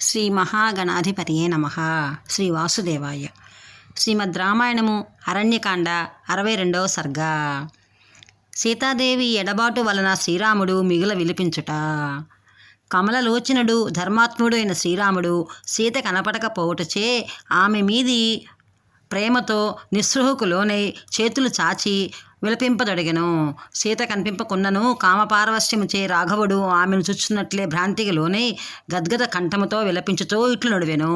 శ్రీ మహాగణాధిపతియే నమ. శ్రీ వాసుదేవాయ. శ్రీమద్ రామాయణము అరణ్యకాండ అరవై రెండవ సర్గ. సీతాదేవి ఎడబాటు వలన శ్రీరాముడు మిగుల విలిపించుట. కమలలోచనుడు ధర్మాత్ముడు అయిన శ్రీరాముడు సీత కనపడకపోవటచే ఆమె మీది ప్రేమతో నిస్పృహకు లోనై చేతులు చాచి విలపింపదొడిగెను. సీత కనిపింపకున్నను కామపారవశ్యము చే రాఘవుడు ఆమెను చుచ్చున్నట్లే భ్రాంతికి లోనై గద్గద కంఠముతో విలపించుతూ ఇట్లు నడివెను.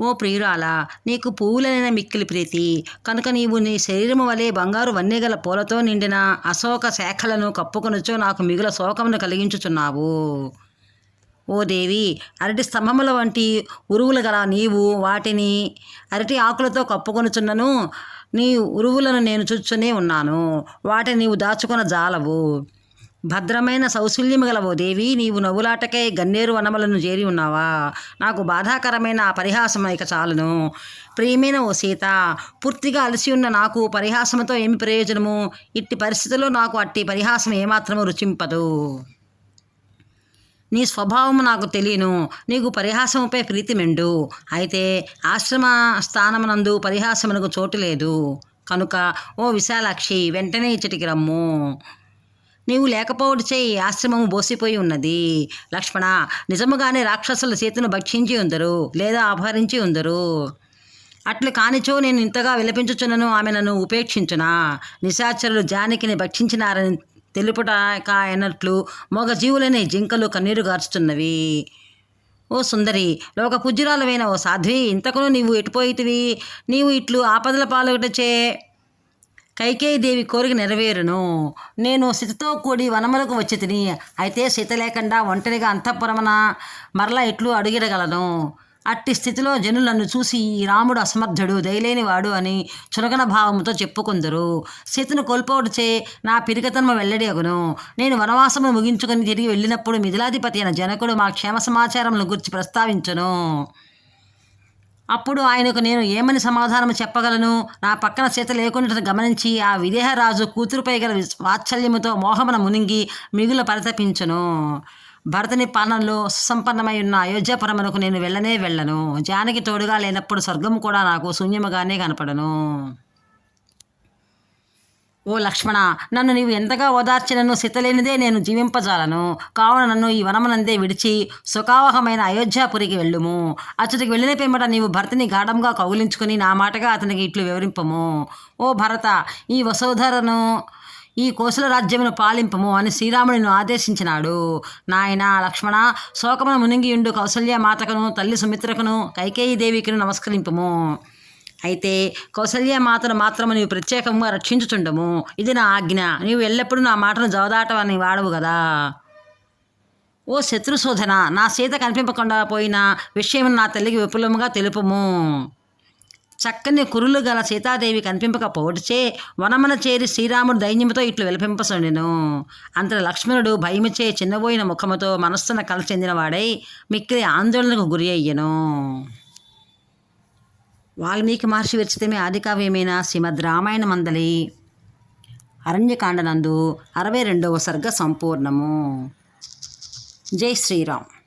ఓ ప్రియురాల నీకు పువ్వులైన మిక్కిలి ప్రీతి. కనుక నీవు నీ శరీరము వలె బంగారు వన్నెగల పూలతో నిండిన అశోక శాఖలను కప్పుకొనుచో నాకు మిగుల శోకమును కలిగించుచున్నావు. ఓ దేవి అరటి స్తంభముల వంటి ఉరువులు గల నీవు వాటిని అరటి ఆకులతో కప్పుకొనుచున్నను నీ ఉరువులను నేను చూచునే ఉన్నాను. వాటిని నీవు దాచుకున్న జాలవు. భద్రమైన సౌశల్యము గల ఓ దేవి నీవు నవ్వులాటకై గన్నేరు వనములను చేరి ఉన్నావా? నాకు బాధాకరమైన ఆ పరిహాసం ఇక చాలును. ప్రియమైన ఓ సీత పూర్తిగా అలసి ఉన్న నాకు పరిహాసముతో ఏమి ప్రయోజనము? ఇట్టి పరిస్థితుల్లో నాకు అట్టి పరిహాసం ఏమాత్రము రుచింపదు. నీ స్వభావము నాకు తెలియను నీకు పరిహాసముపై ప్రీతి మెండు. అయితే ఆశ్రమ స్థానమునందు పరిహాసమునకు చోటు లేదు. కనుక ఓ విశాలాక్షి వెంటనే ఇచ్చటికి రమ్ము. నీవు లేకపోవడిచే ఈ ఆశ్రమము బోసిపోయి ఉన్నది. లక్ష్మణ నిజముగానే రాక్షసుల చేతును భక్షించి ఉందరు లేదా అపహరించి ఉందరు. అట్లు కానిచో నేను ఇంతగా విలపించుచున్నను ఆమె నన్ను ఉపేక్షించునా. నిశాచరులు జానకిని భక్షించినారని తెలుపుటాక అన్నట్లు మగ జింకలు కన్నీరు గార్చుతున్నవి. ఓ సుందరి లోక పూజ్యురాలమైన ఓ సాధ్వి ఇంతకును నీవు ఎటుపోయితివి నీవు ఇట్లు ఆపదల పాలుగటచే కైకేయదేవి కోరిక నెరవేరును. నేను సీతతో కూడి వనములకు వచ్చి తిని అయితే సీత లేకుండా ఒంటరిగా అంతఃపురమన మరలా ఇట్లు అడుగిరగలను? అట్టి స్థితిలో జనులు నన్ను చూసి ఈ రాముడు అసమర్థుడు దయలేనివాడు అని చురగన భావముతో చెప్పుకుందరు. సీతను కోల్పోవడచే నా పిరికతన్మ వెల్లడి అగును. నేను వనవాసము ముగించుకొని తిరిగి వెళ్ళినప్పుడు మిథిలాధిపతి అయిన జనకుడు మా క్షేమ సమాచారములను గురించి ప్రస్తావించను. అప్పుడు ఆయనకు నేను ఏమని సమాధానం చెప్పగలను? నా పక్కన సీత లేకుండా గమనించి ఆ విదేహరాజు కూతురుపై గల వాత్సల్యముతో మోహమున మునింగి మిగుల పరితపించును. భరతుని పాలనలో సుసంపన్నమై ఉన్న అయోధ్యాపురమునకు నేను వెళ్ళనే వెళ్ళను. జానకి తోడుగా లేనప్పుడు స్వర్గం కూడా నాకు శూన్యముగానే కనపడను. ఓ లక్ష్మణ నన్ను నీవు ఎంతగా ఓదార్చినను సితలేనిదే నేను జీవింపజాలను. కావున నన్ను ఈ వనమునందే విడిచి సుఖావహమైన అయోధ్యాపురికి వెళ్ళుము. అతడికి వెళ్ళిన పిమ్మట నీవు భర్తని గాఢంగా కౌగిలించుకుని నా మాటగా అతనికి ఇట్లు వివరింపము. ఓ భరత ఈ వసోధరను ఈ కోసల రాజ్యమును పాలింపము అని శ్రీరాముడిని ఆదేశించినాడు. నాయన లక్ష్మణ శోకమును మునిగియుండు కౌసల్య మాతకును తల్లి సుమిత్రకును కైకేయి దేవికిను నమస్కరింపము. అయితే కౌసల్య మాతను మాత్రము నీవు ప్రత్యేకంగా రక్షించుచుండము. ఇది నా ఆజ్ఞ. నీవు ఎల్లప్పుడూ నా మాటను జవదాటవని వాడవు కదా ఓ శత్రుశోధన నా సీత కనిపింపకుండా పోయిన విషయం నా తల్లికి విపులముగా తెలుపుము. చక్కని కురులు గల సీతాదేవి కనిపింపకపోవటచే వనమన చేరి శ్రీరాముడు దైన్యముతో ఇట్లు విలపింపసండెను. అంతట లక్ష్మణుడు భయముచే చిన్నబోయిన ముఖముతో మనస్సున కల చెందినవాడై మిక్కిలి ఆందోళనకు గురి అయ్యను. వాల్మీకి మహర్షి విరచితమే ఆదికావ్యమైన శ్రీమద్ రామాయణ మందలి అరణ్యకాండనందు అరవై రెండవ సర్గ సంపూర్ణము. జై శ్రీరామ్.